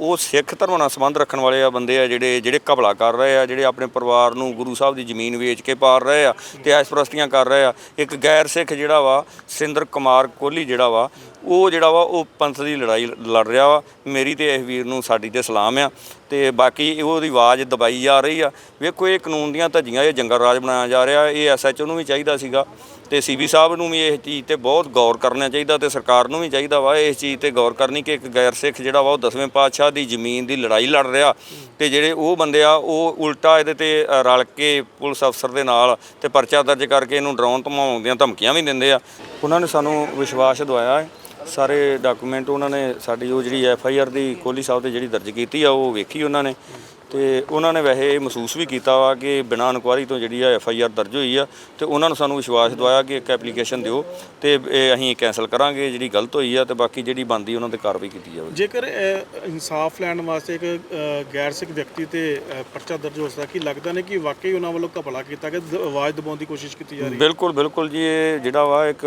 ਉਹ ਸਿੱਖ ਧਰਮ ਨਾਲ ਸੰਬੰਧ ਰੱਖਣ ਵਾਲੇ ਆ ਬੰਦੇ ਆ ਜਿਹੜੇ ਜਿਹੜੇ ਕਬਲਾ ਕਰ ਰਹੇ ਆ, ਜਿਹੜੇ ਆਪਣੇ ਪਰਿਵਾਰ ਨੂੰ ਗੁਰੂ ਸਾਹਿਬ ਦੀ ਜ਼ਮੀਨ ਵੇਚ ਕੇ ਪਾਲ ਰਹੇ ਆ, ਤੇ ਐਸ਼ਪ੍ਰਸਤੀਆਂ ਕਰ ਰਹੇ ਆ। ਇੱਕ ਗੈਰ ਸਿੱਖ ਜਿਹੜਾ ਵਾ, ਸਿੰਦਰ ਕੁਮਾਰ ਕੋਹਲੀ ਜਿਹੜਾ ਵਾ ਉਹ ਜਿਹੜਾ ਵਾ, ਉਹ ਪੰਥ ਦੀ ਲੜਾਈ ਲੜ ਰਿਹਾ ਵਾ। ਮੇਰੀ ਤੇ ਇਸ ਵੀਰ ਨੂੰ ਸਾਡੀ ਤੇ ਸਲਾਮ ਆ। ਤੇ ਬਾਕੀ ਉਹਦੀ ਆਵਾਜ਼ ਦਬਾਈ ਜਾ ਰਹੀ ਆ। ਵੇਖੋ, ਇਹ ਕਾਨੂੰਨ ਦੀਆਂ ਧੱਜੀਆਂ, ਇਹ ਜੰਗਲ ਰਾਜ ਬਣਾਇਆ ਜਾ ਰਿਹਾ। ਇਹ ਐਸਐਚਓ ਨੂੰ ਵੀ ਚਾਹੀਦਾ ਸੀਗਾ। ਤੇ ਸੀਬੀ ਸਾਹਿਬ ਨੂੰ ਵੀ ਇਸ ਚੀਜ਼ ਤੇ ਬਹੁਤ ਗੌਰ ਕਰਨਾ ਚਾਹੀਦਾ ਤੇ ਸਰਕਾਰ ਨੂੰ ਵੀ ਚਾਹੀਦਾ ਵਾ ਇਸ ਚੀਜ਼ ਤੇ ਗੌਰ ਕਰਨੀ ਕਿ ਇੱਕ ਗੈਰ ਸਿੱਖ ਜਿਹੜਾ ਵਾ, ਉਹ ਦਸਵੇਂ ਪਾਤਸ਼ਾਹ ਦੀ ਜ਼ਮੀਨ ਦੀ ਲੜਾਈ ਲੜ ਰਿਹਾ। ਤੇ ਜਿਹੜੇ ਉਹ ਬੰਦੇ ਆ, ਉਹ ਉਲਟਾ ਇਹਦੇ ਤੇ ਰਲ ਕੇ ਪੁਲਿਸ ਅਫਸਰ ਦੇ ਨਾਲ ਤੇ ਪਰਚਾ ਦਰਜ ਕਰਕੇ ਇਹਨੂੰ ਡਰਾਉਣ, ਧਮਾਉਣ ਦੀਆਂ ਧਮਕੀਆਂ ਵੀ ਦਿੰਦੇ ਆ। ਉਹਨਾਂ ਨੇ ਸਾਨੂੰ ਵਿਸ਼ਵਾਸ ਦਵਾਇਆ ਹੈ। ਸਾਰੇ ਡਾਕੂਮੈਂਟ ਉਹਨਾਂ ਨੇ ਸਾਡੀ ਉਹ ਜਿਹੜੀ ਐਫ ਆਈ ਆਰ ਦੀ ਕੋਹਲੀ ਸਾਹਿਬ ਤੇ ਜਿਹੜੀ ਦਰਜ ਕੀਤੀ ਆ, ਉਹ ਵੇਖੀ ਉਹਨਾਂ ਨੇ। ਤੇ ਉਹਨਾਂ ਨੇ ਵੈਸੇ ਇਹ ਮਹਿਸੂਸ ਵੀ ਕੀਤਾ ਵਾ ਕਿ ਬਿਨਾਂ ਇਨਕੁਆਰੀ ਤੋਂ ਜਿਹੜੀ ਆ ਐਫ ਆਈ ਆਰ ਦਰਜ ਹੋਈ ਆ ਤੇ ਉਹਨਾਂ ਨੂੰ ਸਾਨੂੰ ਵਿਸ਼ਵਾਸ ਦਿਵਾਇਆ ਕਿ ਇੱਕ ਐਪਲੀਕੇਸ਼ਨ ਦਿਓ ਤੇ ਇਹ ਅਸੀਂ ਕੈਨਸਲ ਕਰਾਂਗੇ ਜਿਹੜੀ ਗਲਤ ਹੋਈ ਆ ਤੇ ਬਾਕੀ ਜਿਹੜੀ ਬਣਦੀ ਉਹਨਾਂ ਤੇ ਕਾਰਵਾਈ ਕੀਤੀ ਜਾਵੇ। ਜੇਕਰ ਇਨਸਾਫ ਲੈਣ ਵਾਸਤੇ ਇੱਕ ਗੈਰ ਸਿੱਖ ਵਿਅਕਤੀ ਤੇ ਪਰਚਾ ਦਰਜ ਹੋ ਸਕਦਾ ਕਿ ਲੱਗਦਾ ਨੇ ਕਿ ਵਾਕਈ ਉਹਨਾਂ ਵੱਲੋਂ ਘਪਲਾ ਕੀਤਾ ਗਿਆ ਆਵਾਜ਼ ਦਬਾਉਣ ਦੀ ਕੋਸ਼ਿਸ਼ ਕੀਤੀ ਜਾ ਰਹੀ ਹੈ? ਬਿਲਕੁਲ ਬਿਲਕੁਲ ਜੀ ਇਹ ਜਿਹੜਾ ਵਾ ਇੱਕ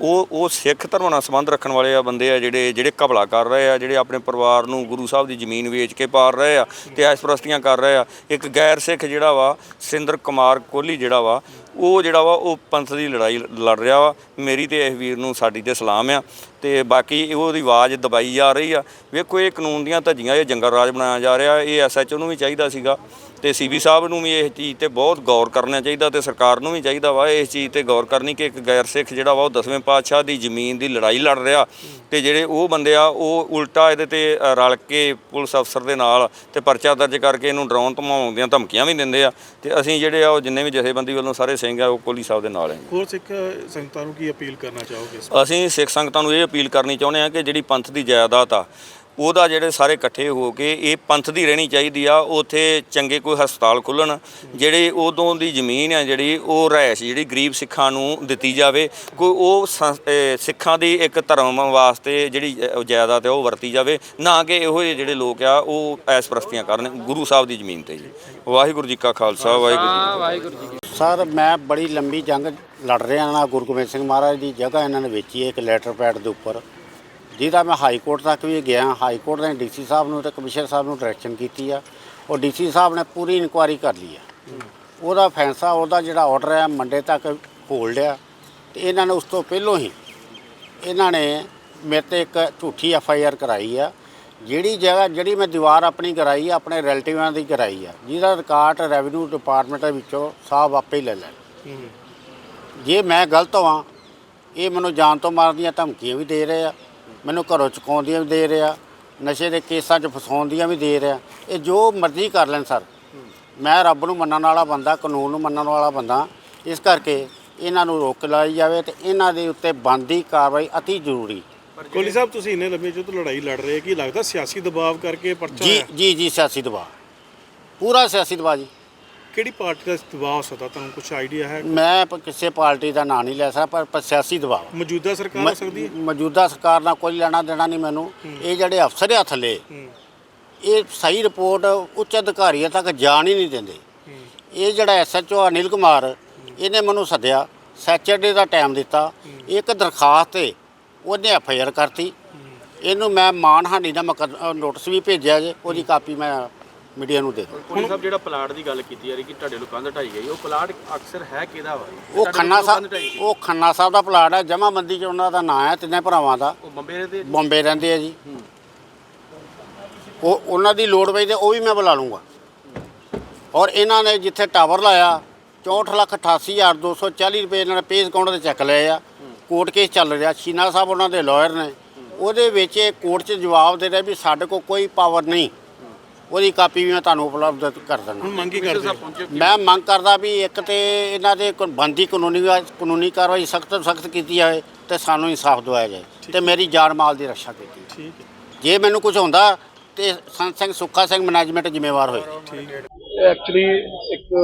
ਉਹ ਉਹ ਸਿੱਖ ਧਰਮ ਨਾਲ ਸੰਬੰਧ ਰੱਖਣ ਵਾਲੇ ਆ ਬੰਦੇ ਆ ਜਿਹੜੇ ਜਿਹੜੇ ਕਬਲਾ ਕਰ ਰਹੇ ਆ ਜਿਹੜੇ ਆਪਣੇ ਪਰਿਵਾਰ ਨੂੰ ਗੁਰੂ ਸਾਹਿਬ ਦੀ ਜ਼ਮੀਨ ਵੇਚ ਕੇ ਪਾਲ ਰਹੇ ਆ ਤੇ ਐਸ਼ਪ੍ਰਸਤੀਆਂ ਕਰ ਰਹੇ ਆ। ਇੱਕ ਗੈਰ ਸਿੱਖ ਜਿਹੜਾ ਵਾ ਸਿੰਦਰ ਕੁਮਾਰ ਕੋਹਲੀ ਜਿਹੜਾ ਵਾ ਉਹ ਜਿਹੜਾ ਵਾ, ਉਹ ਪੰਥ ਦੀ ਲੜਾਈ ਲੜ ਰਿਹਾ ਵਾ। ਮੇਰੀ ਤੇ ਇਸ ਵੀਰ ਨੂੰ ਸਾਡੀ ਤੇ ਸਲਾਮ ਆ। ਤੇ ਬਾਕੀ ਉਹਦੀ ਆਵਾਜ਼ ਦਬਾਈ ਜਾ ਰਹੀ ਆ। ਵੇਖੋ, ਇਹ ਕਾਨੂੰਨ ਦੀਆਂ ਧੱਜੀਆਂ, ਇਹ ਜੰਗਲ ਰਾਜ ਬਣਾਇਆ ਜਾ ਰਿਹਾ। ਇਹ ਐਸਐਚਓ ਨੂੰ ਵੀ ਚਾਹੀਦਾ ਸੀਗਾ। ਤੇ ਸੀਬੀ ਸਾਹਿਬ ਨੂੰ ਵੀ ਇਸ ਚੀਜ਼ ਤੇ ਬਹੁਤ ਗੌਰ ਕਰਨਾ ਚਾਹੀਦਾ ਤੇ ਸਰਕਾਰ ਨੂੰ ਵੀ ਚਾਹੀਦਾ ਵਾ ਇਸ ਚੀਜ਼ ਤੇ ਗੌਰ ਕਰਨੀ ਕਿ ਇੱਕ ਗੈਰ ਸਿੱਖ ਜਿਹੜਾ ਵਾ, ਉਹ ਦਸਵੇਂ ਪਾਤਸ਼ਾਹ ਦੀ ਜ਼ਮੀਨ ਦੀ ਲੜਾਈ ਲੜ ਰਿਹਾ। ਤੇ ਜਿਹੜੇ ਉਹ ਬੰਦੇ ਆ, ਉਹ ਉਲਟਾ ਇਹਦੇ ਤੇ ਰਲ ਕੇ ਪੁਲਿਸ ਅਫਸਰ ਦੇ ਨਾਲ ਤੇ ਪਰਚਾ ਦਰਜ ਕਰਕੇ ਇਹਨੂੰ ਡਰਾਉਣ ਧਮਾਉਣ ਦੀਆਂ ਧਮਕੀਆਂ ਵੀ ਦਿੰਦੇ ਆ। ਤੇ ਅਸੀਂ ਜਿਹੜੇ ਆ, ਉਹ ਜਿੰਨੇ ਵੀ ਜਥੇਬੰਦੀ ਵੱਲੋਂ ਸਾਰੇ ਸਿੰਘ ਆ ਉਹ ਕੋਹਲੀ ਸਾਹਿਬ ਦੇ ਨਾਲ ਹੈ। ਹੋਰ ਸਿੱਖ ਸੰਗਤਾਂ ਨੂੰ ਕੀ ਅਪੀਲ ਕਰਨਾ ਚਾਹੋਗੇ ਅਸੀਂ ਸਿੱਖ ਸੰਗਤਾਂ ਨੂੰ ਇਹ ਅਪੀਲ ਕਰਨੀ ਚਾਹੁੰਦੇ ਹਾਂ ਕਿ ਜਿਹੜੀ ਪੰਥ ਦੀ ਜਾਇਦਾਦ ਆ ਉਹਦਾ ਜਿਹੜੇ ਸਾਰੇ ਇਕੱਠੇ ਹੋ ਕੇ ਇਹ ਪੰਥ ਦੀ ਰਹਿਣੀ ਚਾਹੀਦੀ ਆ, ਉਥੇ ਚੰਗੇ ਕੋਈ ਹਸਪਤਾਲ ਖੁੱਲਣ ਜਿਹੜੇ ਉਦੋਂ ਦੀ ਜ਼ਮੀਨ ਆ ਜਿਹੜੀ, ਉਹ ਰਹਿਸ਼ ਜਿਹੜੀ ਗਰੀਬ ਸਿੱਖਾਂ ਨੂੰ ਦਿੱਤੀ ਜਾਵੇ। ਕੋਈ ਉਹ ਸਿੱਖਾਂ ਦੀ ਇੱਕ ਧਰਮ ਵਾਸਤੇ ਜਿਹੜੀ ਜਾਇਦਾਦ ਹੈ ਉਹ ਵਰਤੀ ਜਾਵੇ, ਨਾ ਕਿ ਇਹੋ ਜਿਹੇ ਜਿਹੜੇ ਲੋਕ ਆ, ਉਹ ਐਸ ਪ੍ਰਸਤੀਆਂ ਕਰਨ, ਗੁਰੂ ਸਾਹਿਬ ਦੀ ਜ਼ਮੀਨ ਤੇ ਜੀ। ਵਾਹਿਗੁਰੂ ਜੀ ਕਾ ਖਾਲਸਾ, ਵਾਹਿਗੁਰੂ ਜੀ ਕੀ ਫਤਿਹ। ਸਰ, ਮੈਂ ਬੜੀ ਲੰਬੀ ਜੰਗ ਲੜ ਰਿਹਾ ਨਾ ਗੁਰੂ ਗੋਬਿੰਦ ਸਿੰਘ ਮਹਾਰਾਜ ਦੀ ਜਗ੍ਹਾ ਇਹਨਾਂ ਨੇ ਵੇਚੀ ਹੈ, ਇੱਕ ਲੈਟਰ ਪੈਡ ਦੇ ਉੱਪਰ। ਜਿਹਦਾ ਮੈਂ ਹਾਈ ਕੋਰਟ ਤੱਕ ਵੀ ਗਿਆ ਹਾਈ ਕੋਰਟ ਨੇ ਡੀਸੀ ਸਾਹਿਬ ਨੂੰ ਤੇ ਕਮਿਸ਼ਨਰ ਸਾਹਿਬ ਨੂੰ ਡਾਇਰੈਕਸ਼ਨ ਕੀਤੀ ਆ। ਉਹ ਡੀਸੀ ਸਾਹਿਬ ਨੇ ਪੂਰੀ ਇਨਕੁਆਇਰੀ ਕਰ ਲਈ ਆ। ਉਹਦਾ ਫੈਸਲਾ ਉਹਦਾ ਜਿਹੜਾ ਆਰਡਰ ਹੈ ਮੰਡੇ ਤੱਕ ਹੋਲਡ ਆ। ਤੇ ਇਹਨਾਂ ਨੇ ਉਸ ਤੋਂ ਪਹਿਲਾਂ ਹੀ ਇਹਨਾਂ ਨੇ ਮੇਰੇ ਤੇ ਇੱਕ ਝੂਠੀ ਐਫ ਆਈ ਆਰ ਕਰਾਈ ਆ। ਜਿਹੜੀ ਜਗ੍ਹਾ ਜਿਹੜੀ ਮੈਂ ਦੀਵਾਰ ਆਪਣੀ ਕਰਾਈ ਆ ਆਪਣੇ ਰਿਲੇਟਿਵਾਂ ਦੀ ਕਰਾਈ ਆ। ਜਿਹਦਾ ਰਿਕਾਰਡ ਰੈਵਨਿਊ ਡਿਪਾਰਟਮੈਂਟ ਦੇ ਵਿੱਚੋਂ ਸਾਹਿਬ ਆਪੇ ਹੀ ਲੈ ਲੈਣ। ਜੇ ਮੈਂ ਗਲਤ ਹਾਂ ਇਹ ਮੈਨੂੰ ਜਾਨ ਤੋਂ ਮਾਰਨ ਦੀਆਂ ਧਮਕੀਆਂ ਵੀ ਦੇ ਰਹੇ ਆ। ਮੈਨੂੰ ਘਰੋਂ ਚੁਕਾਉਣ ਦੀਆਂ ਵੀ ਦੇ ਰਹੇ ਨਸ਼ੇ ਦੇ ਕੇਸਾਂ 'ਚ ਫਸਾਉਣ ਦੀਆਂ ਵੀ ਦੇ ਰਹੇ। ਇਹ ਜੋ ਮਰਜ਼ੀ ਕਰ ਲੈਣ ਸਰ। ਮੈਂ ਰੱਬ ਨੂੰ ਮੰਨਣ ਵਾਲਾ ਬੰਦਾ ਕਾਨੂੰਨ ਨੂੰ ਮੰਨਣ ਵਾਲਾ ਬੰਦਾ। ਇਸ ਕਰਕੇ ਇਹਨਾਂ ਨੂੰ ਰੋਕ ਲਾਈ ਜਾਵੇ ਤੇ ਇਹਨਾਂ ਦੇ ਉੱਤੇ ਬੰਦੀ ਕਾਰਵਾਈ ਅਤੀ ਜ਼ਰੂਰੀ। ਕੋਲੀ ਸਾਹਿਬ ਤੁਸੀਂ ਇੰਨੇ ਲੰਮੇ ਚੋਂ ਤੋਂ ਲੜਾਈ ਲੜ ਰਹੇ ਕੀ ਲੱਗਦਾ ਸਿਆਸੀ ਦਬਾਅ ਕਰਕੇ ਪਰਚਾ ਜੀ? ਜੀ ਜੀ ਸਿਆਸੀ ਦਬਾਅ। ਪੂਰਾ ਸਿਆਸੀ ਦਬਾਅ ਜੀ। ਕਿਹੜੀ ਪਾਰਟੀ ਦਾ ਦਬਾਅ ਹੋ ਸਕਦਾ ਤੁਹਾਨੂੰ ਕੁਝ ਆਈਡੀਆ ਹੈ? ਮੈਂ ਪ- ਕਿਸੇ ਪਾਰਟੀ ਦਾ ਨਾਂ ਨਹੀਂ ਲੈ ਸਕਦਾ ਪਰ ਪਰ ਸਿਆਸੀ ਦਬਾਅ ਮੌਜੂਦਾ ਸਰਕਾਰ ਹੋ ਸਕਦੀ ਹੈ? ਮ- ਮੌਜੂਦਾ ਸਰਕਾਰ ਨਾਲ ਕੋਈ ਲੈਣਾ ਦੇਣਾ ਨਹੀਂ ਮੈਨੂੰ। ਇਹ ਜਿਹੜੇ ਅਫਸਰ ਆ ਥੱਲੇ ਹੂੰ, ਇਹ ਸਹੀ ਰਿਪੋਰਟ ਉੱਚ ਅਧਿਕਾਰੀਆਂ ਤੱਕ ਜਾਣ ਹੀ ਨਹੀਂ ਦਿੰਦੇ। ਹੂੰ, ਇਹ ਜਿਹੜਾ ਐਸਐਚਓ ਅਨਿਲ ਕੁਮਾਰ ਇਹਨੇ ਮੈਨੂੰ ਸੱਦਿਆ ਸੈਚਰਡੇ ਦਾ ਟਾਈਮ ਦਿੱਤਾ। ਇੱਕ ਦਰਖਾਸਤ ਤੇ ਉਹਨੇ ਐਫਆਈਆਰ ਕਰਤੀ। ਇਹਨੂੰ ਮੈਂ ਮਾਨਹਾਨੀ ਦਾ ਨੋਟਿਸ ਵੀ ਭੇਜਿਆ ਜੇ ਉਹਦੀ ਕਾਪੀ ਮੈਂ ਮੀਡੀਆ ਨੂੰ ਦੇ ਦੂੰ ਪੁਲਿਸ ਸਾਹਿਬ ਜਿਹੜਾ ਪਲਾਟ ਦੀ ਗੱਲ ਕੀਤੀ ਜਾ ਰਹੀ ਕਿ ਤੁਹਾਡੇ ਲੋਕਾਂ ਦਾ ਢਾਈ ਗਈ ਉਹ ਪਲਾਟ ਅਕਸਰ ਹੈ ਕਿਹਦਾ ਵਾ? ਉਹ ਖੰਨਾ ਸਾਹਿਬ। ਉਹ ਖੰਨਾ ਸਾਹਿਬ ਦਾ ਪਲਾਟ ਹੈ ਜਮਾਬੰਦੀ ਚ ਉਹਨਾਂ ਦਾ ਨਾਂ ਹੈ ਤਿੰਨੇ ਭਰਾਵਾਂ ਦਾ। ਉਹ ਬੰਬੇ ਦੇ ਬੰਬੇ ਰਹਿੰਦੇ ਆ ਜੀ। ਉਹ ਉਹਨਾਂ ਦੀ ਲੋੜ ਪਈ ਤੇ ਉਹ ਵੀ ਮੈਂ ਬੁਲਾ ਲੂੰਗਾ। ਔਰ ਇਹਨਾਂ ਨੇ ਜਿੱਥੇ ਟਾਵਰ ਲਾਇਆ 64 ਲੱਖ 88240 ਰੁਪਏ ਇਹਨਾਂ ਨੇ ਪੇ ਅਕਾਊਂਟ ਤੇ ਚੱਕ ਲਏ ਆ। ਕੋਰਟ ਕੇਸ ਚੱਲ ਰਿਹਾ ਸ਼ੀਨਾ ਸਾਹਿਬ ਉਹਨਾਂ ਦੇ ਲਾਇਰ ਨੇ। ਉਹਦੇ ਵਿੱਚ ਇਹ ਕੋਰਟ 'ਚ ਜਵਾਬ ਦੇ ਰਿਹਾ ਵੀ ਸਾਡੇ ਕੋਲ ਕੋਈ ਪਾਵਰ ਨਹੀਂ। ਉਹਦੀ ਕਾਪੀ ਵੀ ਮੈਂ ਤੁਹਾਨੂੰ ਉਪਲਬਧ ਕਰ ਦਿੰਦਾ। ਹੁਣ ਮੰਗ ਕੀ ਕਮਿਸ਼ਨਰ ਕਰਦੇ ਸਾਹਿਬ ਹੋ? ਪਹੁੰਚੇ ਮੈਂ ਮੰਗ ਕਰਦਾ ਵੀ ਇੱਕ ਤੇ ਇਹਨਾਂ ਦੇ ਕੋਈ ਬੰਦੀ ਕਾਨੂੰਨੀ ਕਾਨੂੰਨੀ ਕਾਰਵਾਈ ਸਖਤ ਤੋਂ ਸਖਤ ਕੀਤੀ ਜਾਵੇ ਤੇ ਸਾਨੂੰ ਇਨਸਾਫ ਦਿਵਾਇਆ ਜਾਏ ਤੇ ਮੇਰੀ ਜਾਨ ਮਾਲ ਦੀ ਰੱਖਿਆ ਕੀਤੀ। ਠੀਕ ਹੈ। ਜੇ ਮੈਨੂੰ ਕੁਝ ਹੁੰਦਾ ਤੇ ਸੰਤ ਸਿੰਘ ਸੁੱਖਾ ਸਿੰਘ ਮੈਨੇਜਮੈਂਟ ਜ਼ਿੰਮੇਵਾਰ ਹੋਏ। ਠੀਕ ਹੈ ਐਕਚੁਅਲੀ ਇੱਕ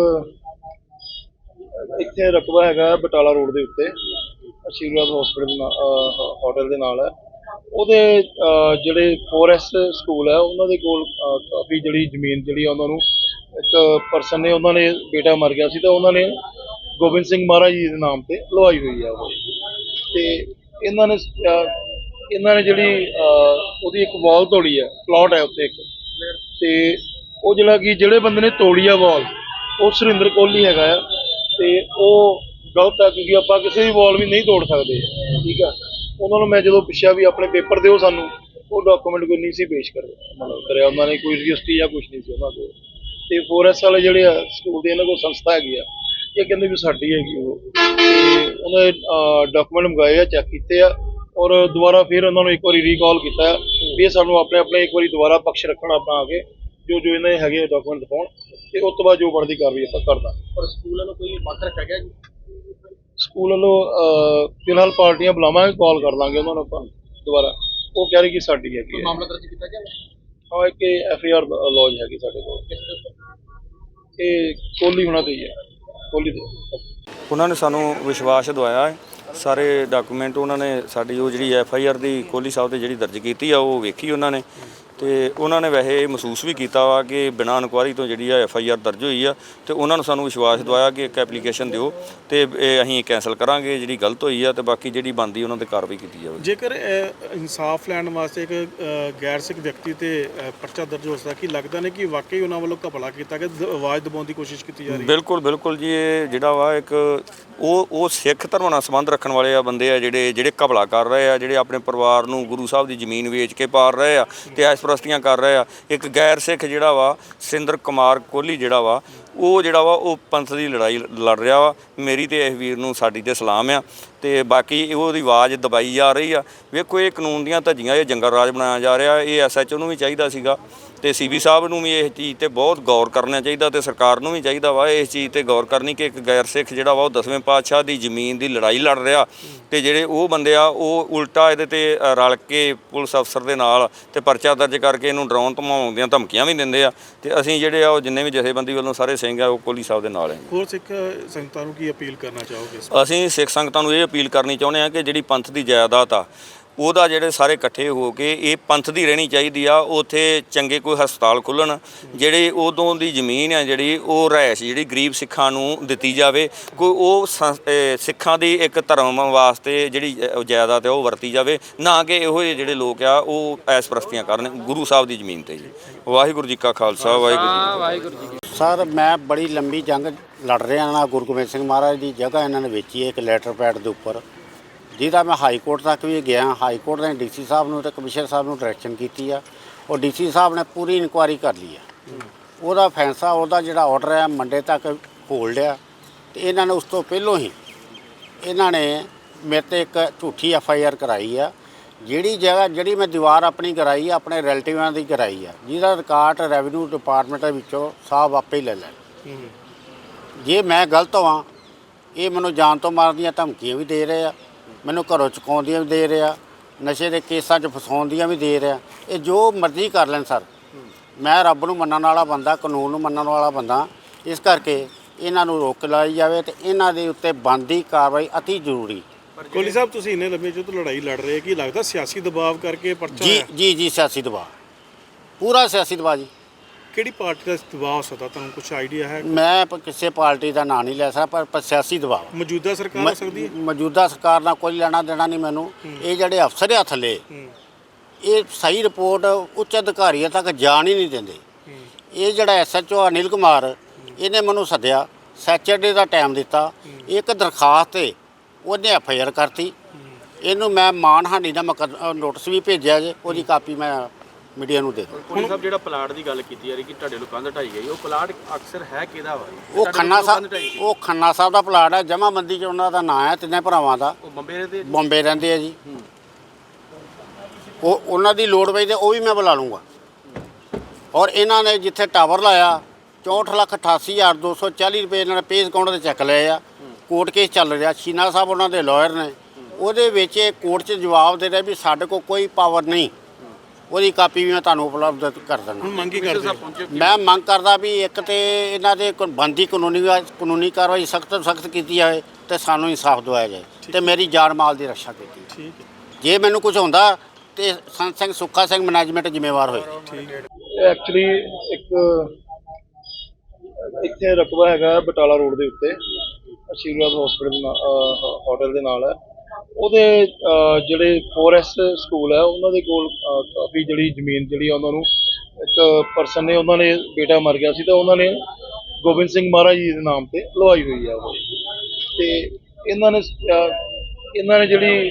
ਇੱਥੇ ਰਕਬਾ ਹੈਗਾ ਬਟਾਲਾ ਰੋਡ ਦੇ ਉੱਤੇ। ਆਸ਼ੀਰਵਾਦ ਹਸਪੀਟਲ ਹੋਟਲ ਦੇ ਨਾਲ ਹੈ। ਉਹਦੇ ਜਿਹੜੇ 4S ਸਕੂਲ ਹੈ, ਉਹਨਾਂ ਦੇ ਕੋਲ ਕਾਫੀ ਜਿਹੜੀ ਜ਼ਮੀਨ ਜਿਹੜੀ ਆ ਉਹਨਾਂ ਨੂੰ ਇੱਕ ਪਰਸਨ ਨੇ, ਉਹਨਾਂ ਨੇ ਬੇਟਾ ਮਰ ਗਿਆ ਸੀ ਤਾਂ ਉਹਨਾਂ ਨੇ ਗੋਬਿੰਦ ਸਿੰਘ ਮਹਾਰਾਜ ਜੀ ਦੇ ਨਾਮ ਤੇ ਲਵਾਈ ਹੋਈ ਹੈ ਉਹ। ਤੇ ਇਹਨਾਂ ਨੇ ਇਹਨਾਂ ਨੇ ਜਿਹੜੀ ਉਹਦੀ ਇੱਕ ਵਾਲ ਤੋੜੀ ਹੈ ਪਲਾਟ ਹੈ ਉੱਤੇ ਇੱਕ। ਤੇ ਉਹ ਜਿਹੜਾ ਕਿ ਜਿਹੜੇ ਬੰਦੇ ਨੇ ਤੋੜੀ ਆ ਵਾਲ ਉਹ ਸੁਰਿੰਦਰ ਕੋਹਲੀ ਹੈਗਾ ਆ। ਤੇ ਉਹ ਗਲਤ ਆ ਕਿਉਂਕਿ ਆਪਾਂ ਕਿਸੇ ਵੀ ਵਾਲ ਵੀ ਨਹੀਂ ਤੋੜ ਸਕਦੇ। ਠੀਕ ਆ? ਉਹਨਾਂ ਨੂੰ ਮੈਂ ਜਦੋਂ ਪੁੱਛਿਆ ਵੀ ਆਪਣੇ ਪੇਪਰ ਦਿਓ ਸਾਨੂੰ, ਉਹ ਡਾਕੂਮੈਂਟ ਕੋਈ ਨਹੀਂ ਸੀ ਪੇਸ਼ ਕਰ ਮਤਲਬ ਕਰਿਆ ਉਹਨਾਂ ਨੇ ਕੋਈ ਰਜਿਸਟਰੀ ਜਾਂ ਕੁਝ ਨਹੀਂ ਸੀ ਉਹਨਾਂ ਕੋਲ। ਤੇ ਫੋਰੈਸ ਵਾਲੇ ਜਿਹੜੇ ਆ ਸਕੂਲ ਦੇ ਇਹਨਾਂ ਕੋਲ ਸੰਸਥਾ ਹੈਗੀ ਆ, ਇਹ ਕਹਿੰਦੇ ਵੀ ਸਾਡੀ ਹੈਗੀ ਉਹ। ਉਹਨਾਂ ਡਾਕੂਮੈਂਟ ਮੰਗਾਏ ਆ ਚੈੱਕ ਕੀਤੇ ਆ, ਔਰ ਦੁਬਾਰਾ ਫਿਰ ਉਹਨਾਂ ਨੂੰ ਇੱਕ ਵਾਰੀ ਰੀਕਾਲ ਕੀਤਾ ਆ। ਵੀ ਇਹ ਸਾਨੂੰ ਆਪਣੇ ਆਪਣੇ ਇੱਕ ਵਾਰੀ ਦੁਬਾਰਾ ਪਕਸ਼ ਰੱਖਣ ਆਪਾਂ ਆ ਕੇ, ਜੋ ਜੋ ਇਹਨਾਂ ਦੇ ਹੈਗੇ ਡਾਕੂਮੈਂਟ ਦਿਖਾਉਣ, ਤੇ ਉਸ ਤੋਂ ਬਾਅਦ ਜੋ ਬਣਦੀ ਕਾਰਵਾਈ ਆਪਾਂ ਕਰਦਾ ਪਰ ਸਕੂਲਾਂ ਨੂੰ ਕੋਈ ਪੱਖ ਰੱਖਿਆ ਗਿਆ ਜੀ? ਸਕੂਲ ਵੱਲੋਂ ਫਿਲਹਾਲ ਪਾਰਟੀਆਂ ਬੁਲਾਵਾਂਗੇ ਕਾਲ ਕਰ ਲਾਂਗੇ ਉਹਨਾਂ ਨੂੰ ਆਪਾਂ ਦੁਬਾਰਾ। ਉਹ ਕਹਿ ਰਹੇ ਕਿ ਸਾਡੀ ਹੈਗੀ ਹੈ। ਮਾਮਲਾ ਦਰਜ ਕੀਤਾ ਗਿਆ? ਹਾਂ ਇੱਕ ਐਫ ਆਈ ਆਰ ਲੌਜ ਹੈਗੀ ਸਾਡੇ ਕੋਲ। ਇਹ ਕੋਹਲੀ ਹੋਣਾ ਤੇ ਹੀ। ਹੈ ਕੋਹਲੀ ਦੇ। ਉਹਨਾਂ ਨੇ ਸਾਨੂੰ ਵਿਸ਼ਵਾਸ ਦਿਵਾਇਆ ਹੈ। ਸਾਰੇ ਡਾਕੂਮੈਂਟ ਉਹਨਾਂ ਨੇ ਸਾਡੀ ਉਹ ਜਿਹੜੀ ਐਫ ਆਈ ਆਰ ਦੀ ਕੋਹਲੀ ਸਾਹਿਬ ਤੇ ਜਿਹੜੀ ਦਰਜ ਕੀਤੀ ਆ ਉਹ ਵੇਖੀ ਉਹਨਾਂ ਨੇ। ਤੇ ਉਹਨਾਂ ਨੇ ਵੈਸੇ ਇਹ ਮਹਿਸੂਸ ਵੀ ਕੀਤਾ ਵਾ ਕਿ ਬਿਨਾਂ ਇਨਕੁਆਰੀ ਤੋਂ ਜਿਹੜੀ ਆ ਐਫ ਆਈ ਆਰ ਦਰਜ ਹੋਈ ਆ ਤੇ ਉਹਨਾਂ ਨੂੰ ਸਾਨੂੰ ਵਿਸ਼ਵਾਸ ਦਿਵਾਇਆ ਕਿ ਇੱਕ ਐਪਲੀਕੇਸ਼ਨ ਦਿਓ ਤੇ ਇਹ ਅਸੀਂ ਕੈਨਸਲ ਕਰਾਂਗੇ ਜਿਹੜੀ ਗਲਤ ਹੋਈ ਆ ਤੇ ਬਾਕੀ ਜਿਹੜੀ ਬਣਦੀ ਉਹਨਾਂ ਤੇ ਕਾਰਵਾਈ ਕੀਤੀ ਜਾਵੇ। ਜੇਕਰ ਇਨਸਾਫ ਲੈਣ ਵਾਸਤੇ ਇੱਕ ਗੈਰ ਸਿੱਖ ਵਿਅਕਤੀ ਤੇ ਪਰਚਾ ਦਰਜ ਹੋ ਸਕਦਾ ਕਿ ਲੱਗਦਾ ਨੇ ਕਿ ਵਾਕਈ ਉਹਨਾਂ ਵੱਲੋਂ ਘਪਲਾ ਕੀਤਾ ਗਿਆ ਆਵਾਜ਼ ਦਬਾਉਣ ਦੀ ਕੋਸ਼ਿਸ਼ ਕੀਤੀ ਜਾ ਰਹੀ ਹੈ? ਬਿਲਕੁਲ ਬਿਲਕੁਲ ਜੀ ਇਹ ਜਿਹੜਾ ਵਾ ਇੱਕ ਉਹ ਉਹ ਸਿੱਖ ਧਰਮ ਨਾਲ ਸੰਬੰਧ ਰੱਖਣ ਵਾਲੇ ਆ ਬੰਦੇ ਆ ਜਿਹੜੇ ਜਿਹੜੇ ਘਪਲਾ ਕਰ ਰਹੇ ਆ ਜਿਹੜੇ ਆਪਣੇ ਪਰਿਵਾਰ ਨੂੰ ਗੁਰੂ ਸਾਹਿਬ ਦੀ ਜ਼ਮੀਨ ਵੇਚ ਕੇ ਪਾਰ ਰਹੇ ਆ ਤੇ ਐਸਪ੍ਰਸਤੀਆਂ ਕਰ ਰਹੇ ਆ। ਇੱਕ ਗੈਰ ਸਿੱਖ ਜਿਹੜਾ ਵਾ, ਸਿੰਦਰ ਕੁਮਾਰ ਕੋਹਲੀ ਜਿਹੜਾ ਵਾ, ਉਹ ਜਿਹੜਾ ਵਾ, ਉਹ ਪੰਥ ਦੀ ਲੜਾਈ ਲੜ ਰਿਹਾ ਵਾ। ਮੇਰੀ ਤੇ ਇਸ ਵੀਰ ਨੂੰ ਸਾਡੀ ਤੇ ਸਲਾਮ ਆ। ਤੇ ਬਾਕੀ ਉਹਦੀ ਆਵਾਜ਼ ਦਬਾਈ ਜਾ ਰਹੀ ਆ। ਵੇਖੋ ਇਹ ਕਾਨੂੰਨ ਦੀਆਂ ਧੱਜੀਆਂ, ਇਹ ਜੰਗਲ ਰਾਜ ਬਣਾਇਆ ਜਾ ਰਿਹਾ। ਇਹ ਐਸਐਚਓ ਨੂੰ ਵੀ ਚਾਹੀਦਾ ਸੀਗਾ। ਤੇ ਸੀਬੀ ਸਾਹਿਬ ਨੂੰ ਵੀ ਇਸ ਚੀਜ਼ ਤੇ ਬਹੁਤ ਗੌਰ ਕਰਨਾ ਚਾਹੀਦਾ ਤੇ ਸਰਕਾਰ ਨੂੰ ਵੀ ਚਾਹੀਦਾ ਵਾ ਇਸ ਚੀਜ਼ ਤੇ ਗੌਰ ਕਰਨੀ ਕਿ ਇੱਕ ਗੈਰ ਸਿੱਖ ਜਿਹੜਾ ਵਾ ਉਹ ਦਸਵੇਂ ਪਾਤਸ਼ਾਹ ਦੀ ਜ਼ਮੀਨ ਦੀ ਲੜਾਈ ਲੜ ਰਿਹਾ ਤੇ ਜਿਹੜੇ ਉਹ ਬੰਦੇ ਆ ਉਹ ਉਲਟਾ ਇਹਦੇ ਤੇ ਰਲ ਕੇ ਪੁਲਿਸ ਅਫਸਰ ਦੇ ਨਾਲ ਤੇ ਪਰਚਾ ਦਰਜ ਕਰਕੇ ਇਹਨੂੰ ਡਰਾਉਣ ਧਮਕਾਉਣ ਦੀਆਂ ਧਮਕੀਆਂ ਵੀ ਦਿੰਦੇ ਆ ਤੇ ਅਸੀਂ ਜਿਹੜੇ ਆ ਉਹ ਜਿੰਨੇ ਵੀ ਜਥੇਬੰਦੀ ਵੱਲੋਂ ਸਾਰੇ ਸਿੰਘ ਆ ਉਹ ਕੋਹਲੀ ਸਾਹਿਬ ਦੇ ਨਾਲ ਹੈ ਹੋਰ ਸਿੱਖ ਸੰਗਤਾਂ ਨੂੰ ਕੀ ਅਪੀਲ ਕਰਨਾ ਚਾਹੋਗੇ ਅਸੀਂ ਸਿੱਖ ਸੰਗਤਾਂ ਨੂੰ ਇਹ ਅਪੀਲ ਕਰਨੀ ਚਾਹੁੰਦੇ ਹਾਂ ਕਿ ਜਿਹੜੀ ਪੰਥ ਦੀ ਜਾਇਦਾਦ ਆ ਉਹਦਾ ਜਿਹੜੇ ਸਾਰੇ ਇਕੱਠੇ ਹੋ ਕੇ ਇਹ ਪੰਥ ਦੀ ਰਹਿਣੀ ਚਾਹੀਦੀ ਆ ਉਥੇ ਚੰਗੇ ਕੋਈ ਹਸਪਤਾਲ ਖੁੱਲਣ ਜਿਹੜੇ ਉਦੋਂ ਦੀ ਜ਼ਮੀਨ ਆ ਜਿਹੜੀ ਉਹ ਰਹਿਸ਼ ਜਿਹੜੀ ਗਰੀਬ ਸਿੱਖਾਂ ਨੂੰ ਦਿੱਤੀ ਜਾਵੇ ਕੋਈ ਉਹ ਸਿੱਖਾਂ ਦੀ ਇੱਕ ਧਰਮ ਵਾਸਤੇ ਜਿਹੜੀ ਜਾਇਦਾਦ ਹੈ ਉਹ ਵਰਤੀ ਜਾਵੇ ਨਾ ਕਿ ਇਹੋ ਜਿਹੇ ਜਿਹੜੇ ਲੋਕ ਆ ਉਹ ਐਸ ਪ੍ਰਸਤੀਆਂ ਕਰਨ ਗੁਰੂ ਸਾਹਿਬ ਦੀ ਜ਼ਮੀਨ ਤੇ ਜੀ। ਵਾਹਿਗੁਰੂ ਜੀ ਕਾ ਖਾਲਸਾ ਵਾਹਿਗੁਰੂ ਜੀ। ਸਰ ਮੈਂ ਬੜੀ ਲੰਬੀ ਜੰਗ ਲੜ ਰਿਹਾ ਨਾ ਗੁਰੂ ਗੋਬਿੰਦ ਸਿੰਘ ਮਹਾਰਾਜ ਦੀ ਜਗ੍ਹਾ ਇਹਨਾਂ ਨੇ ਵੇਚੀ ਹੈ ਇੱਕ ਲੈਟਰ ਪੈਡ ਦੇ ਉੱਪਰ। ਜਿਹਦਾ ਮੈਂ ਹਾਈ ਕੋਰਟ ਤੱਕ ਵੀ ਗਿਆ ਹਾਈ ਕੋਰਟ ਨੇ ਡੀਸੀ ਸਾਹਿਬ ਨੂੰ ਤੇ ਕਮਿਸ਼ਨਰ ਸਾਹਿਬ ਨੂੰ ਡਾਇਰੈਕਸ਼ਨ ਕੀਤੀ ਆ ਉਹ ਡੀਸੀ ਸਾਹਿਬ ਨੇ ਪੂਰੀ ਇਨਕੁਆਇਰੀ ਕਰ ਲਈ ਆ। ਉਹਦਾ ਫੈਸਲਾ ਉਹਦਾ ਜਿਹੜਾ ਆਰਡਰ ਹੈ ਮੰਡੇ ਤੱਕ ਹੋਲਡ ਆ ਤੇ ਇਹਨਾਂ ਨੇ ਉਸ ਤੋਂ ਪਹਿਲਾਂ ਹੀ ਇਹਨਾਂ ਨੇ ਮੇਰੇ ਤੇ ਇੱਕ ਝੂਠੀ ਐਫ ਆਈ ਆਰ ਕਰਾਈ ਆ। ਜਿਹੜੀ ਜਗ੍ਹਾ ਜਿਹੜੀ ਮੈਂ ਦੀਵਾਰ ਆਪਣੀ ਕਰਾਈ ਆ ਆਪਣੇ ਰਿਲੇਟਿਵਾਂ ਦੀ ਕਰਾਈ ਆ ਜਿਹਦਾ ਰਿਕਾਰਡ ਰੈਵਨਿਊ ਡਿਪਾਰਟਮੈਂਟ ਦੇ ਵਿੱਚੋਂ ਸਾਹਿਬ ਆਪੇ ਹੀ ਲੈ ਲੈਣ। ਜੇ ਮੈਂ ਗਲਤ ਹਾਂ ਇਹ ਮੈਨੂੰ ਜਾਨ ਤੋਂ ਮਾਰਨ ਦੀਆਂ ਧਮਕੀਆਂ ਵੀ ਦੇ ਰਹੇ ਆ। ਮੈਨੂੰ ਘਰੋਂ ਚੁਕਾਉਣ ਦੀਆਂ ਵੀ ਦੇ ਰਹੇ ਨਸ਼ੇ ਦੇ ਕੇਸਾਂ 'ਚ ਫਸਾਉਣ ਦੀਆਂ ਵੀ ਦੇ ਰਹੇ। ਇਹ ਜੋ ਮਰਜ਼ੀ ਕਰ ਲੈਣ ਸਰ। ਮੈਂ ਰੱਬ ਨੂੰ ਮੰਨਣ ਵਾਲਾ ਬੰਦਾ ਕਾਨੂੰਨ ਨੂੰ ਮੰਨਣ ਵਾਲਾ ਬੰਦਾ। ਇਸ ਕਰਕੇ ਇਹਨਾਂ ਨੂੰ ਰੋਕ ਲਾਈ ਜਾਵੇ ਤੇ ਇਹਨਾਂ ਦੇ ਉੱਤੇ ਬੰਦੀ ਕਾਰਵਾਈ ਅਤੀ ਜ਼ਰੂਰੀ। ਕੋਹਲੀ ਸਾਹਿਬ ਤੁਸੀਂ ਇੰਨੇ ਲੰਮੇ ਜੋ ਤੋਂ ਲੜਾਈ ਲੜ ਰਹੇ ਕੀ ਲੱਗਦਾ ਸਿਆਸੀ ਦਬਾਅ ਕਰਕੇ ਪਰਚਾ ਜੀ ਜੀ ਜੀ ਸਿਆਸੀ ਦਬਾਅ। ਪੂਰਾ ਸਿਆਸੀ ਦਬਾਅ ਜੀ। ਕਿਹੜੀ ਪਾਰਟੀ ਦਾ ਦਬਾਅ ਹੋ ਸਕਦਾ? ਤੁਹਾਨੂੰ ਕੁਝ ਆਈਡੀਆ ਹੈ? ਮੈਂ ਪ- ਕਿਸੇ ਪਾਰਟੀ ਦਾ ਨਾਂ ਨਹੀਂ ਲੈ ਸਕਦਾ ਪਰ ਪਰ ਸਿਆਸੀ ਦਬਾਅ ਮੌਜੂਦਾ ਸਰਕਾਰ ਹੋ ਸਕਦੀ ਹੈ? ਮੌਜੂਦਾ ਸਰਕਾਰ ਨਾਲ ਕੋਈ ਲੈਣਾ ਦੇਣਾ ਨਹੀਂ ਮੈਨੂੰ। ਇਹ ਜਿਹੜੇ ਅਫਸਰ ਆ ਥੱਲੇ ਹੂੰ। ਇਹ ਸਹੀ ਰਿਪੋਰਟ ਉੱਚ ਅਧਿਕਾਰੀਆਂ ਤੱਕ ਜਾਣ ਹੀ ਨਹੀਂ ਦਿੰਦੇ। ਇਹ ਜਿਹੜਾ ਐਸਐਚਓ ਅਨਿਲ ਕੁਮਾਰ ਇਹਨੇ ਮੈਨੂੰ ਸੱਦਿਆ ਸੈਚਰਡੇ ਦਾ ਟਾਈਮ ਦਿੱਤਾ। ਇੱਕ ਦਰਖਾਸਤ ਤੇ ਉਹਨੇ ਐਫਆਈਆਰ ਕਰਤੀ। ਇਹਨੂੰ ਮੈਂ ਮਾਨਹਾਨੀ ਦਾ ਮੁਕੱਦ- ਅ, ਨੋਟਿਸ ਵੀ ਭੇਜਿਆ ਜੇ ਉਹਦੀ ਕਾਪੀ ਮੈਂ ਮੀਡੀਆ ਨੂੰ ਦੇ ਦੂੰ ਕੋਲੀ ਸਾਹਿਬ ਜਿਹੜਾ ਪਲਾਟ ਦੀ ਗੱਲ ਕੀਤੀ ਰਹੀ ਕਿ ਤੁਹਾਡੇ ਲੋਕਾਂ ਦਾ ਢਾਈ ਗਈ ਉਹ ਪਲਾਟ ਅਕਸਰ ਹੈ ਕਿਹਦਾ ਵਾ? ਉਹ ਖੰਨਾ ਸਾਹਿਬ। ਉਹ ਖੰਨਾ ਸਾਹਿਬ ਦਾ ਪਲਾਟ ਹੈ ਜਮਾਬੰਦੀ ਚ ਉਹਨਾਂ ਦਾ ਨਾਂ ਹੈ ਤਿੰਨੇ ਭਰਾਵਾਂ ਦਾ। ਉਹ ਬੰਬੇ ਰਹਿੰਦੇ ਆ ਜੀ? ਉਹ ਉਹਨਾਂ ਦੀ ਲੋੜ ਪਈ ਤੇ ਉਹ ਵੀ ਮੈਂ ਬੁਲਾ ਲੂੰਗਾ। ਔਰ ਇਹਨਾਂ ਨੇ ਜਿੱਥੇ ਟਾਵਰ ਲਾਇਆ 64 ਲੱਖ 88 ਹਜ਼ਾਰ 240 ਰੁਪਏ ਇਹਨਾਂ ਨੇ ਪੇਜ ਅਕਾਊਂਟ ਦੇ ਚੱਕ ਲਏ ਆ। ਕੋਰਟ ਕੇਸ ਚੱਲ ਰਿਹਾ ਸ਼ੀਨਾ ਸਾਹਿਬ ਉਹਨਾਂ ਦੇ ਲਾਇਰ ਨੇ। ਉਹਦੇ ਵਿੱਚ ਇਹ ਕੋਰਟ 'ਚ ਜਵਾਬ ਦੇ ਰਿਹਾ ਵੀ ਸਾਡੇ ਕੋਲ ਕੋਈ ਪਾਵਰ ਨਹੀਂ। ਉਹਦੀ ਕਾਪੀ ਵੀ ਮੈਂ ਤੁਹਾਨੂੰ ਉਪਲਬਧ ਕਰ ਦਿੰਦਾ। ਹੁਣ ਮੰਗੀ ਕਰਦੇ ਪਹੁੰਚੇ ਮੈਂ ਮੰਗ ਕਰਦਾ ਵੀ ਇੱਕ ਤੇ ਇਹਨਾਂ ਦੇ ਕੋਈ ਬੰਦੀ ਕਾਨੂੰਨੀ ਕਾਨੂੰਨੀ ਕਾਰਵਾਈ ਸਖਤ ਤੋਂ ਸਖਤ ਕੀਤੀ ਜਾਵੇ ਤੇ ਸਾਨੂੰ ਇਨਸਾਫ ਦਿਵਾਇਆ ਜਾਏ ਤੇ ਮੇਰੀ ਜਾਨ ਮਾਲ ਦੀ ਰੱਖਿਆ ਕੀਤੀ ਜਾਏ। ਠੀਕ ਹੈ। ਜੇ ਮੈਨੂੰ ਕੁਝ ਹੁੰਦਾ ਤੇ ਸੰਤ ਸਿੰਘ ਸੁੱਖਾ ਸਿੰਘ ਮੈਨੇਜਮੈਂਟ ਜ਼ਿੰਮੇਵਾਰ ਹੋਏ। ਐਕਚੁਅਲੀ ਇੱਕ ਇੱਥੇ ਰਕਬਾ ਹੈਗਾ ਬਟਾਲਾ ਰੋਡ ਦੇ ਉੱਤੇ। ਆਸ਼ੀਰਵਾਦ ਹਸਪੀਟਲ ਹੋਟਲ ਦੇ ਨਾਲ ਹੈ। ਉਹਦੇ ਜਿਹੜੇ ਫੋਰੈਸਟ ਸਕੂਲ ਹੈ, ਉਹਨਾਂ ਦੇ ਕੋਲ ਕਾਫੀ ਜਿਹੜੀ ਜ਼ਮੀਨ ਜਿਹੜੀ ਆ ਉਹਨਾਂ ਨੂੰ ਇੱਕ ਪਰਸਨ ਨੇ, ਉਹਨਾਂ ਨੇ ਬੇਟਾ ਮਰ ਗਿਆ ਸੀ ਤਾਂ ਉਹਨਾਂ ਨੇ ਗੋਬਿੰਦ ਸਿੰਘ ਮਹਾਰਾਜ ਜੀ ਦੇ ਨਾਮ ਤੇ ਲਵਾਈ ਹੋਈ ਹੈ ਉਹ। ਤੇ ਇਹਨਾਂ ਨੇ ਇਹਨਾਂ ਨੇ ਜਿਹੜੀ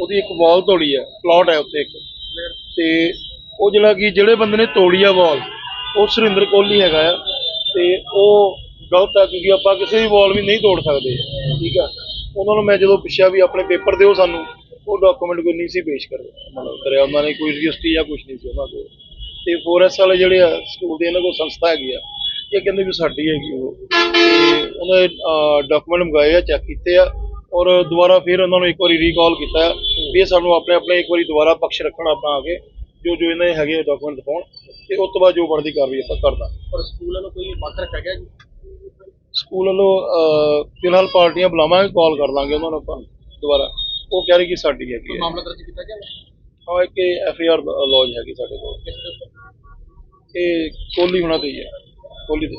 ਉਹਦੀ ਇੱਕ ਵਾਲ ਤੋੜੀ ਹੈ ਪਲਾਟ ਹੈ ਉੱਥੇ ਇੱਕ। ਤੇ ਉਹ ਜਿਹੜਾ ਕਿ ਜਿਹੜੇ ਬੰਦੇ ਨੇ ਤੋੜੀ ਆ ਵਾਲ ਉਹ ਸੁਰਿੰਦਰ ਕੋਹਲੀ ਹੈਗਾ ਆ। ਤੇ ਉਹ ਗਲਤ ਆ ਕਿਉਂਕਿ ਆਪਾਂ ਕਿਸੇ ਵੀ ਵਾਲ ਵੀ ਨਹੀਂ ਤੋੜ ਸਕਦੇ। ਠੀਕ ਆ? ਉਹਨਾਂ ਨੂੰ ਮੈਂ ਜਦੋਂ ਪੁੱਛਿਆ ਵੀ ਆਪਣੇ ਪੇਪਰ ਦਿਓ ਸਾਨੂੰ, ਉਹ ਡਾਕੂਮੈਂਟ ਕੋਈ ਨਹੀਂ ਸੀ ਪੇਸ਼ ਕਰ ਮਤਲਬ ਕਰਿਆ। ਉਹਨਾਂ ਨੇ ਕੋਈ ਰਜਿਸਟਰੀ ਜਾਂ ਕੁਝ ਨਹੀਂ ਸੀ ਉਹਨਾਂ ਕੋਲ। ਤੇ ਫੋਰੈਸ ਵਾਲੇ ਜਿਹੜੇ ਆ, ਸਕੂਲ ਦੇ ਇਹਨਾਂ ਕੋਲ ਸੰਸਥਾ ਹੈਗੀ ਆ, ਇਹ ਕਹਿੰਦੇ ਵੀ ਸਾਡੀ ਹੈਗੀ ਉਹ। ਤੇ ਉਹਨਾਂ ਦੇ ਡਾਕੂਮੈਂਟ ਮੰਗਾਏ ਆ ਚੈੱਕ ਕੀਤੇ ਆ, ਔਰ ਦੁਬਾਰਾ ਫਿਰ ਉਹਨਾਂ ਨੂੰ ਇੱਕ ਵਾਰੀ ਰੀਕਾਲ ਕੀਤਾ। ਆ ਵੀ ਇਹ ਸਾਨੂੰ ਆਪਣੇ ਆਪਣੇ ਇੱਕ ਵਾਰੀ ਦੁਬਾਰਾ ਪਕਸ਼ ਰੱਖਣ ਆਪਾਂ ਆ ਕੇ, ਜੋ ਜੋ ਇਹਨਾਂ ਦੇ ਹੈਗੇ ਡਾਕੂਮੈਂਟ ਦਿਖਾਉਣ। ਤੇ ਉਸ ਤੋਂ ਬਾਅਦ ਜੋ ਬਣਦੀ ਕਾਰਵਾਈ ਆਪਾਂ ਕਰਦਾ ਪਰ ਸਕੂਲ ਨੂੰ ਕੋਈ ਪੱਖ ਰੱਖਿਆ ਗਿਆ ਜੀ? ਸਕੂਲ ਵੱਲੋਂ ਫਿਲਹਾਲ ਪਾਰਟੀਆਂ ਬੁਲਾਵਾਂਗੇ ਕਾਲ ਕਰ ਲਾਂਗੇ ਉਹਨਾਂ ਨੂੰ ਆਪਾਂ ਦੁਬਾਰਾ। ਉਹ ਕਹਿ ਰਹੇ ਕਿ ਸਾਡੀ ਹੈਗੀ ਕੋਈ ਹੈ। ਮਾਮਲਾ ਦਰਜ ਕੀਤਾ ਗਿਆ ਹਾਂ? ਇੱਕ ਐਫ ਆਈ ਆਰ ਲੌਜ ਹੈਗੀ ਸਾਡੇ ਕੋਲ। ਇਹ ਕੋਹਲੀ ਹੋਣਾ ਤੇ ਹੀ ਹੈ। ਕੋਹਲੀ ਦੇ